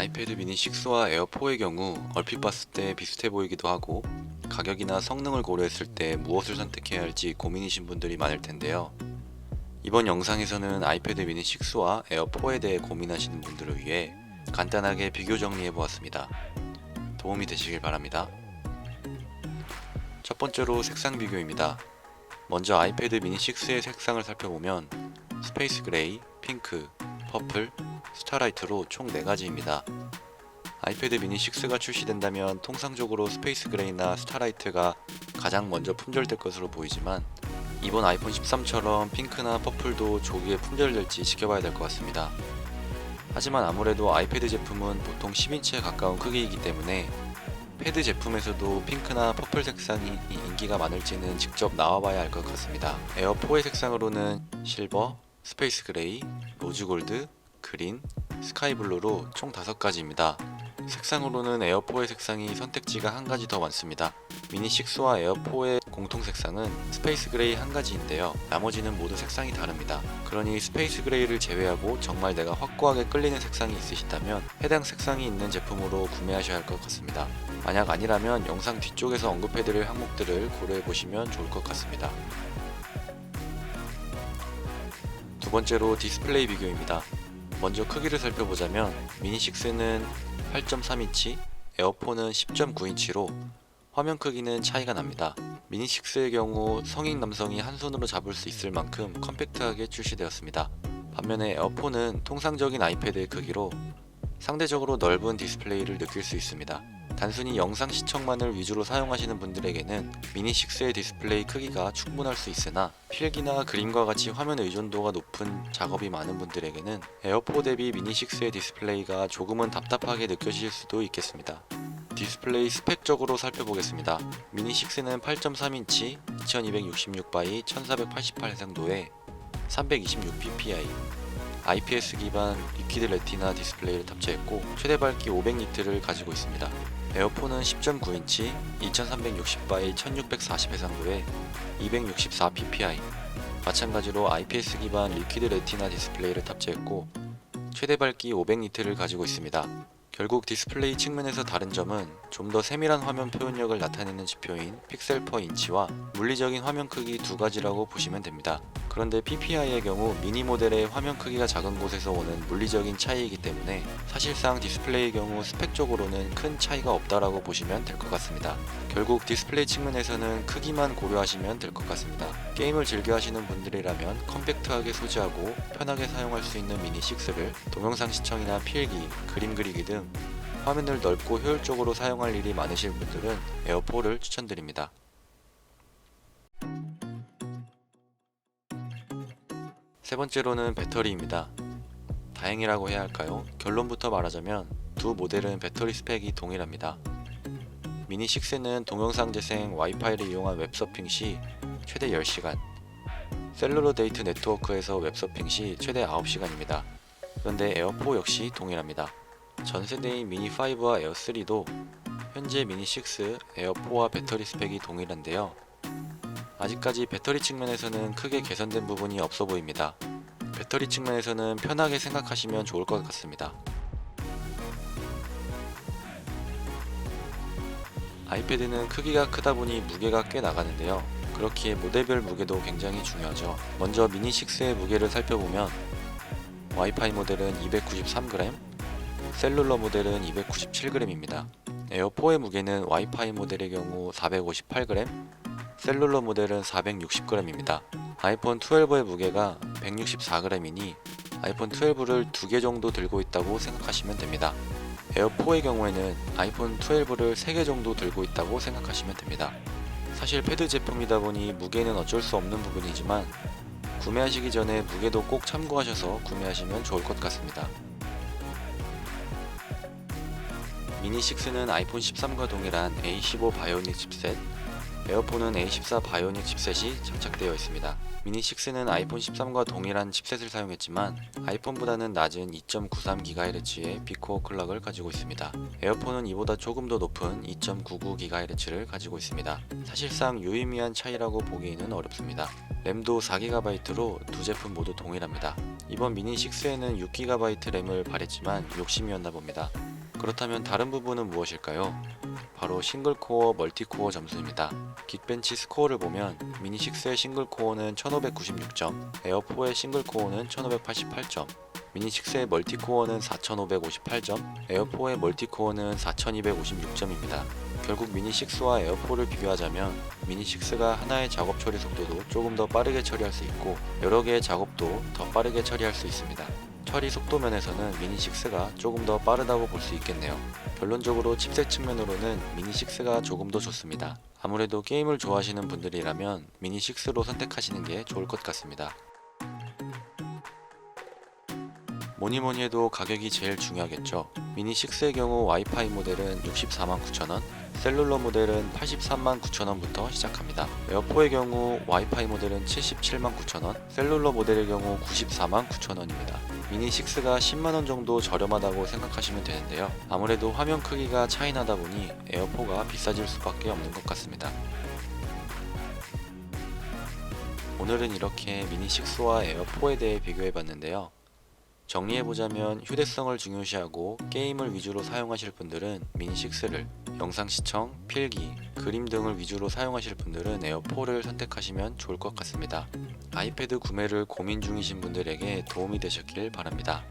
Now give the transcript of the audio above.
아이패드 미니 6와 에어4의 경우 얼핏 봤을 때 비슷해 보이기도 하고 가격이나 성능을 고려했을 때 무엇을 선택해야 할지 고민이신 분들이 많을 텐데요. 이번 영상에서는 아이패드 미니 6와 에어4에 대해 고민하시는 분들을 위해 간단하게 비교 정리해 보았습니다. 도움이 되시길 바랍니다. 첫 번째로 색상 비교입니다. 먼저 아이패드 미니 6의 색상을 살펴보면 스페이스 그레이, 핑크, 퍼플, 스타라이트로 총 4가지입니다. 아이패드 미니 6가 출시된다면 통상적으로 스페이스 그레이나 스타라이트가 가장 먼저 품절될 것으로 보이지만 이번 아이폰 13처럼 핑크나 퍼플도 조기에 품절될지 지켜봐야 될 것 같습니다. 하지만 아무래도 아이패드 제품은 보통 10인치에 가까운 크기이기 때문에 패드 제품에서도 핑크나 퍼플 색상이 인기가 많을지는 직접 나와봐야 알 것 같습니다. 에어4의 색상으로는 실버, 스페이스 그레이, 로즈 골드, 그린, 스카이 블루로 총 5가지입니다. 색상으로는 에어4의 색상이 선택지가 한 가지 더 많습니다. 미니 6와 에어4의 공통 색상은 스페이스 그레이 한 가지인데요. 나머지는 모두 색상이 다릅니다. 그러니 스페이스 그레이를 제외하고 정말 내가 확고하게 끌리는 색상이 있으시다면 해당 색상이 있는 제품으로 구매하셔야 할 것 같습니다. 만약 아니라면 영상 뒤쪽에서 언급해드릴 항목들을 고려해 보시면 좋을 것 같습니다. 두 번째로 디스플레이 비교입니다. 먼저 크기를 살펴보자면 미니 6는 8.3인치, 에어폰은 10.9인치로 화면 크기는 차이가 납니다. 미니 6의 경우 성인 남성이 한 손으로 잡을 수 있을 만큼 컴팩트하게 출시되었습니다. 반면에 에어폰은 통상적인 아이패드의 크기로 상대적으로 넓은 디스플레이를 느낄 수 있습니다. 단순히 영상 시청만을 위주로 사용하시는 분들에게는 미니 6의 디스플레이 크기가 충분할 수 있으나 필기나 그림과 같이 화면 의존도가 높은 작업이 많은 분들에게는 에어포 대비 미니 6의 디스플레이가 조금은 답답하게 느껴질 수도 있겠습니다. 디스플레이 스펙적으로 살펴보겠습니다. 미니 6는 8.3인치 2266바이 1488 해상도에 326ppi IPS 기반 리퀴드 레티나 디스플레이를 탑재했고 최대 밝기 500니트를 가지고 있습니다. 에어폰은 10.9인치 2360바이 1640 해상도에 264ppi 마찬가지로 IPS 기반 리퀴드 레티나 디스플레이를 탑재했고 최대 밝기 500니트를 가지고 있습니다. 결국 디스플레이 측면에서 다른 점은 좀 더 세밀한 화면 표현력을 나타내는 지표인 픽셀 퍼 인치와 물리적인 화면 크기 두 가지라고 보시면 됩니다. 그런데 PPI의 경우 미니 모델의 화면 크기가 작은 곳에서 오는 물리적인 차이이기 때문에 사실상 디스플레이의 경우 스펙적으로는 큰 차이가 없다라고 보시면 될 것 같습니다. 결국 디스플레이 측면에서는 크기만 고려하시면 될 것 같습니다. 게임을 즐겨 하시는 분들이라면 컴팩트하게 소지하고 편하게 사용할 수 있는 미니 6를 동영상 시청이나 필기, 그림 그리기 등 화면을 넓고 효율적으로 사용할 일이 많으실 분들은 에어4를 추천드립니다. 세 번째로는 배터리입니다. 다행이라고 해야 할까요? 결론부터 말하자면 두 모델은 배터리 스펙이 동일합니다. 미니 6는 동영상 재생 와이파이를 이용한 웹서핑 시 최대 10시간, 셀룰러 데이트 네트워크에서 웹서핑 시 최대 9시간입니다. 그런데 에어4 역시 동일합니다. 전 세대인 미니 5와 에어 3도 현재 미니 6, 에어4와 배터리 스펙이 동일한데요. 아직까지 배터리 측면에서는 크게 개선된 부분이 없어 보입니다. 배터리 측면에서는 편하게 생각하시면 좋을 것 같습니다. 아이패드는 크기가 크다 보니 무게가 꽤 나가는데요. 그렇기에 모델별 무게도 굉장히 중요하죠. 먼저 미니 6의 무게를 살펴보면 와이파이 모델은 293g, 셀룰러 모델은 297g입니다. 에어4의 무게는 와이파이 모델의 경우 458g, 셀룰러 모델은 460g입니다. 아이폰 12의 무게가 164g이니 아이폰 12를 두 개 정도 들고 있다고 생각하시면 됩니다. 에어4의 경우에는 아이폰 12를 3개 정도 들고 있다고 생각하시면 됩니다. 사실 패드 제품이다 보니 무게는 어쩔 수 없는 부분이지만 구매하시기 전에 무게도 꼭 참고하셔서 구매하시면 좋을 것 같습니다. 미니 6는 아이폰 13과 동일한 A15 바이오닉 칩셋, 에어폰은 A14 바이오닉 칩셋이 장착되어 있습니다. 미니 6는 아이폰 13과 동일한 칩셋을 사용했지만 아이폰보다는 낮은 2.93GHz의 비코어 클럭을 가지고 있습니다. 에어폰은 이보다 조금 더 높은 2.99GHz를 가지고 있습니다. 사실상 유의미한 차이라고 보기에는 어렵습니다. 램도 4GB로 두 제품 모두 동일합니다. 이번 미니 6에는 6GB 램을 발했지만 욕심이었나 봅니다. 그렇다면 다른 부분은 무엇일까요? 바로 싱글코어, 멀티코어 점수입니다. 긱벤치 스코어를 보면 미니6의 싱글코어는 1596점, 에어4의 싱글코어는 1588점, 미니6의 멀티코어는 4558점, 에어4의 멀티코어는 4256점입니다. 결국 미니6와 에어4를 비교하자면 미니6가 하나의 작업 처리 속도도 조금 더 빠르게 처리할 수 있고 여러 개의 작업도 더 빠르게 처리할 수 있습니다. 처리 속도 면에서는 미니 6가 조금 더 빠르다고 볼 수 있겠네요. 결론적으로 칩셋 측면으로는 미니 6가 조금 더 좋습니다. 아무래도 게임을 좋아하시는 분들이라면 미니 6로 선택하시는 게 좋을 것 같습니다. 뭐니 뭐니 해도 가격이 제일 중요하겠죠. 미니 6의 경우 와이파이 모델은 64만 9천원, 셀룰러 모델은 83만 9천원부터 시작합니다. 에어포의 경우 와이파이 모델은 77만 9천원, 셀룰러 모델의 경우 94만 9천원입니다. 미니 6가 10만원 정도 저렴하다고 생각하시면 되는데요. 아무래도 화면 크기가 차이 나다 보니 에어포가 비싸질 수밖에 없는 것 같습니다. 오늘은 이렇게 미니 6와 에어4에 대해 비교해 봤는데요. 정리해보자면 휴대성을 중요시하고 게임을 위주로 사용하실 분들은 미니6를 영상 시청, 필기, 그림 등을 위주로 사용하실 분들은 에어4를 선택하시면 좋을 것 같습니다. 아이패드 구매를 고민 중이신 분들에게 도움이 되셨길 바랍니다.